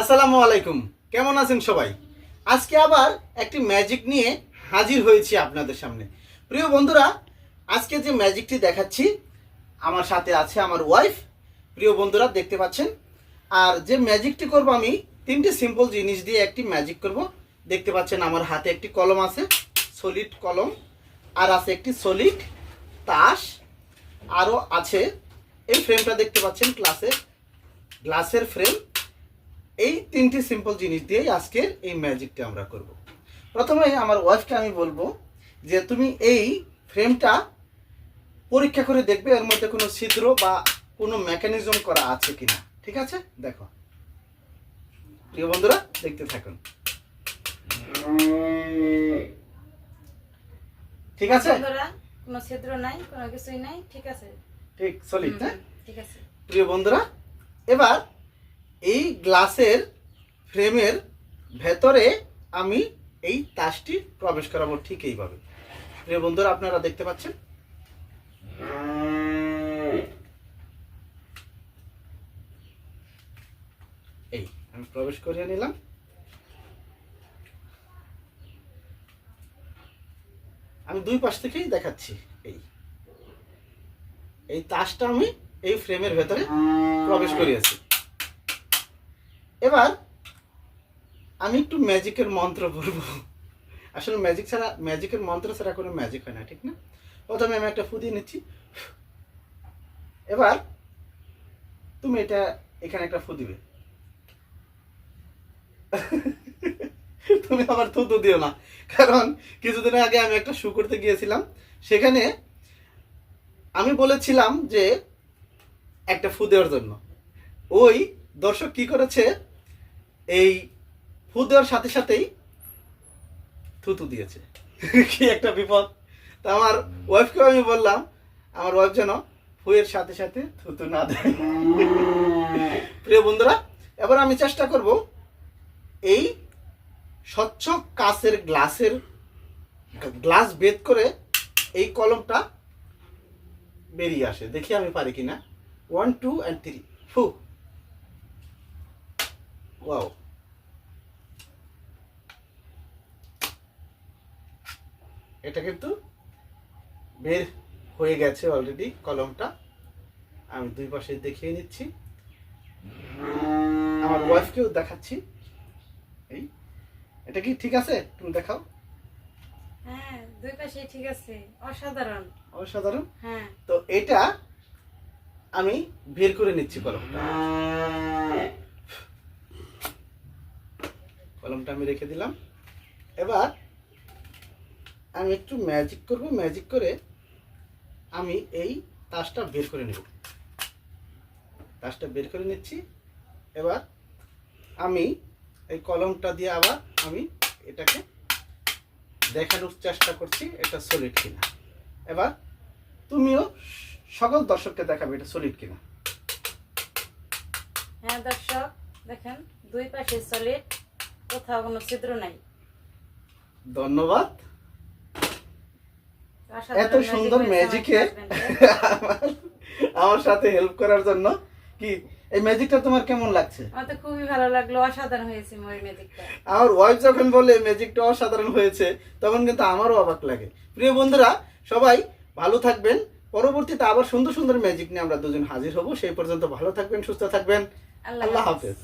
আসসালামু আলাইকুম। কেমন আছেন সবাই? আজকে আবার একটি ম্যাজিক নিয়ে হাজির হয়েছি আপনাদের সামনে। প্রিয় বন্ধুরা, আজকে যে ম্যাজিকটি দেখাচ্ছি, আমার সাথে আছে আমার ওয়াইফ প্রিয় বন্ধুরা, দেখতে পাচ্ছেন? আর যে ম্যাজিকটি করব আমি, তিনটে সিম্পল জিনিস দিয়ে একটি ম্যাজিক করব। দেখতে পাচ্ছেন আমার হাতে একটি কলম আছে সলিড কলম। আর আছে একটি সলিড তাস। আরও আছে, এই ফ্রেমটা দেখতে পাচ্ছেন ক্লাসে গ্লাসের ফ্রেম এই তিনটি সিম্পল জিনিস দিয়েই আজকের এই ম্যাজিকটা আমরা করব। প্রথমে আমার ওয়াইফকে আমি বলব যে তুমি এই ফ্রেমটা পরীক্ষা করে দেখবে এর মধ্যে কোনো ছিদ্র বা কোনো মেকানিজম করা আছে কিনা। ঠিক আছে? দেখো। প্রিয় বন্ধুরা দেখতে থাকুন। ঠিক আছে? কোনো ছিদ্র নাই কোনো কিছুই নাই ঠিক আছে? ঠিক সলিড ঠিক আছে। প্রিয় বন্ধুরা এবার এই গ্লাসের ফ্রেমের ভেতরে আমি এই তাসটি প্রবেশ করাবো ঠিক এইভাবে। প্রিয় বন্ধুরা, আপনারা দেখতে পাচ্ছেন? এই, আমি প্রবেশ করিয়ে নিলাম। আমি দুই পাশ থেকেই দেখাচ্ছি, এই। এই তাসটা আমি এই ফ্রেমের ভেতরে প্রবেশ করিয়েছি। এবার আমি একটু ম্যাজিকের মন্ত্র বলব। আসলে ম্যাজিক ছাড়া, ম্যাজিকের মন্ত্র ছাড়া কোনো ম্যাজিক হয় না, ঠিক না? প্রথমে আমি একটা ফুদিয়ে নিচ্ছি। এবার তুমি এটা এখানে একটা ফু দিবে। তুমি আবার থুতু দিও না। কারণ কিছুদিন আগে আমি একটা শু করতে গিয়েছিলাম। সেখানে আমি বলেছিলাম যে একটা ফু দেওয়ার জন্য। ওই দর্শক কি করেছে? এই ফু দেওয়ার সাথে সাথেই থুতু দিয়েছে। কি একটা বিপদ। তা আমার ওয়াইফকে আমি বললাম আমার ওয়াইফ যেন ফুয়ের সাথে সাথে থুতু না দেয়। প্রিয় বন্ধুরা এবার আমি চেষ্টা করব এই স্বচ্ছ কাচের গ্লাসের গ্লাস বেদ করে এই কলমটা বেরিয়ে আসে। দেখি আমি পারি কিনা। One two and three four. Wow এটা কিন্তু বের হয়ে গেছে অলরেডি কলমটা। আমি দুই পাশে দেখিয়ে নিচ্ছি। আমার ওয়াইফকেও দেখাচ্ছি। এই। এটা কি ঠিক আছে? তুমি দেখাও। হ্যাঁ দুই পাশে ঠিক আছে। অসাধারণ। অসাধারণ? হ্যাঁ। তো এটা আমি বের করে নিচ্ছি কলমটা। কলমটা আমি রেখে দিলাম। এবার আমি একটু ম্যাজিক করব ম্যাজিক করে আমি এই তাসটা বের করে নেব। তাসটা বের করে নিচ্ছি। এবার আমি এই কলমটা দিয়ে আবার আমি এটাকে দেখানোর চেষ্টা করছি, এটা সলিড কিনা। এবার তুমিও সকল দর্শককে দেখাবে এটা সলিড কিনা। হ্যাঁ দর্শক, দেখেন দুই পাশে সলিড কোথাও কোনো ছিদ্র নাই। ধন্যবাদ। এত সুন্দর ম্যাজিকে আমার সাথে হেল্প করার জন্য। কি এই ম্যাজিকটা তোমার কেমন লাগছে? আমার তো খুবই ভালো লাগল অসাধারণ হয়েছে ময়ূর ম্যাজিকটা আমার ওয়াইফ যখন বলে ম্যাজিকটা অসাধারণ হয়েছে তখন কিন্তু আমারও অবাক লাগে। প্রিয় বন্ধুরা সবাই ভালো থাকবেন। পরবর্তীতে আবার সুন্দর সুন্দর ম্যাজিক নিয়ে আমরা দুজন হাজির হব। সেই পর্যন্ত ভালো থাকবেন সুস্থ থাকবেন। আল্লাহ। হাফেজ।